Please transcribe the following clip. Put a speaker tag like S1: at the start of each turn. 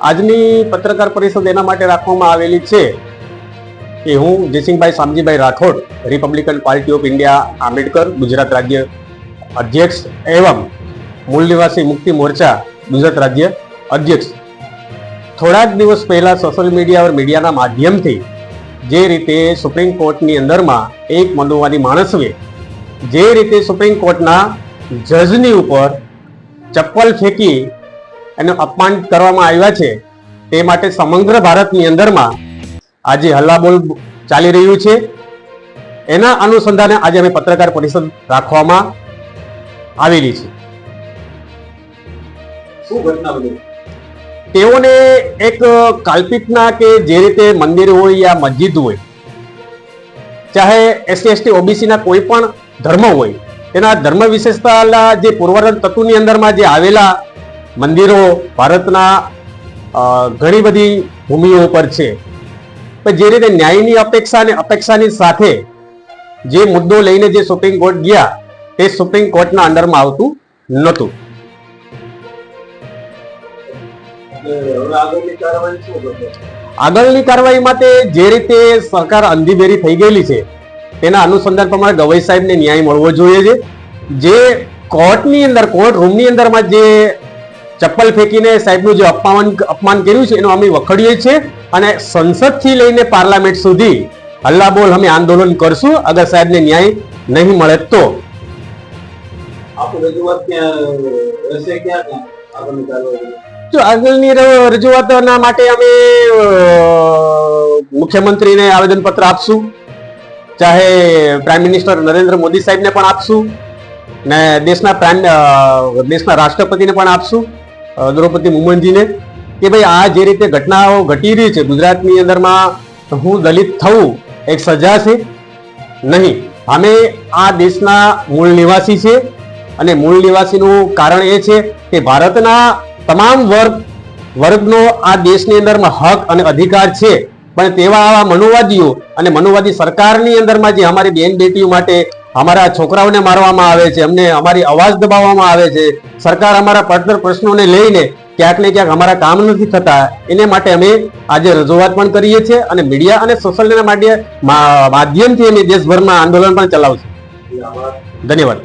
S1: આજનું પત્રકાર પરિષદ
S2: એના માટે રાખવામાં આવેલી છે કે હું Jaysinhbhai Shamjibhai Rathod Republican Party of India Ambedkar, Gujarat રાજ્ય અધ્યક્ષ એવમ મૂળ નિવાસી મુક્તિ મોરચા, ગુજરાત રાજ્ય અધ્યક્ષ. થોડાક દિવસ પહેલા સોશિયલ મીડિયા ઓર મીડિયાના માધ્યમથી જે રીતે સુપ્રીમ કોર્ટની અંદરમાં એક મનોવાદી માણસે જે રીતે સુપ્રીમ કોર્ટના જજની ઉપર ચપ્પલ ફેંકી એનું અપમાન કરવામાં આવ્યા છે તે માટે સમગ્ર ભારતની અંદરમાં આજે હલ્લાબોલ ચાલી રહ્યું છે. એના અનુસંધાને આજે અમે પત્રકાર પરિષદ રાખવામાં આવેલી છે. તેઓને એક કાલ્પિકના કે જે રીતે મંદિર હોય યા મસ્જિદ હોય ચાહે એસસી એસટી ઓબીસીના કોઈ પણ ધર્મ હોય તેના ધર્મ વિશેષતાના જે પૂર્વરન તત્વની અંદરમાં જે આવેલા મંદિરો ભારતના ઘણી બધી ભૂમિઓ પર છે. પણ જે રીતે ન્યાયની અપેક્ષા અને અપેક્ષાની સાથે જે મુદ્દો લઈને જે સુપ્રીમ કોર્ટ ગયા તે સુપ્રીમ કોર્ટના અંડરમાં આવતું નહોતું.
S1: આગળની કાર્યવાહી
S2: આગળની કાર્યવાહી માટે જે રીતે સરકાર અંધીબેરી થઈ ગયેલી છે તેના અનુસંધાન પ્રમાણે ગવઈ સાહેબને ન્યાય મળવો જોઈએ છે. જે કોર્ટની અંદર કોર્ટ રૂમની અંદરમાં જે ચપ્પલ ફેંકીને સાહેબનું જે અપમાન અપમાન કર્યું છે એનું અમે વખડીએ છીએ અને સંસદથી લઈને પાર્લામેન્ટ સુધી હલ્લાબોલ અમે આંદોલન કરશું અગર સાહેબને ન્યાય નહીં મળે તો. જો આગળની રજૂઆતના માટે અમે મુખ્યમંત્રીને આવેદનપત્ર આપશું. ચાહે પ્રાઇમ મિનિસ્ટર નરેન્દ્ર મોદી સાહેબને પણ આપશું ને દેશના પ્રાઇમ દેશના રાષ્ટ્રપતિને પણ આપશું દ્રૌપદી મુર્મુજીને કે ભાઈ આ જે રીતે ઘટનાઓ ઘટી રહી છે ગુજરાતની અંદરમાં હું દલિત થવું એક સજા છે? નહીં. અમે આ દેશના મૂળ નિવાસી છે અને મૂળ નિવાસીનું કારણ એ છે કે ભારતના તમામ વર્ગ, વર્ગનો આ દેશની અંદરમાં હક અને અધિકાર છે. પણ તેવા આવા મનુવાદીઓ અને મનુવાદી સરકારની અંદરમાં જે અમારી બેન બેટીઓ માટે અમારા છોકરાઓને મારવામાં આવે છે, અમને અમારી અવાજ દબાવવામાં આવે છે, સરકાર અમારા પડતર પ્રશ્નોને લઈને ક્યાંક ને ક્યાંક અમારા કામ નથી થતા, એને માટે અમે આજે રજૂઆત પણ કરીએ છીએ અને મીડિયા અને સોશિયલ મીડિયા માધ્યમથી અમે દેશભરમાં આંદોલન પણ ચલાવશું. ધન્યવાદ.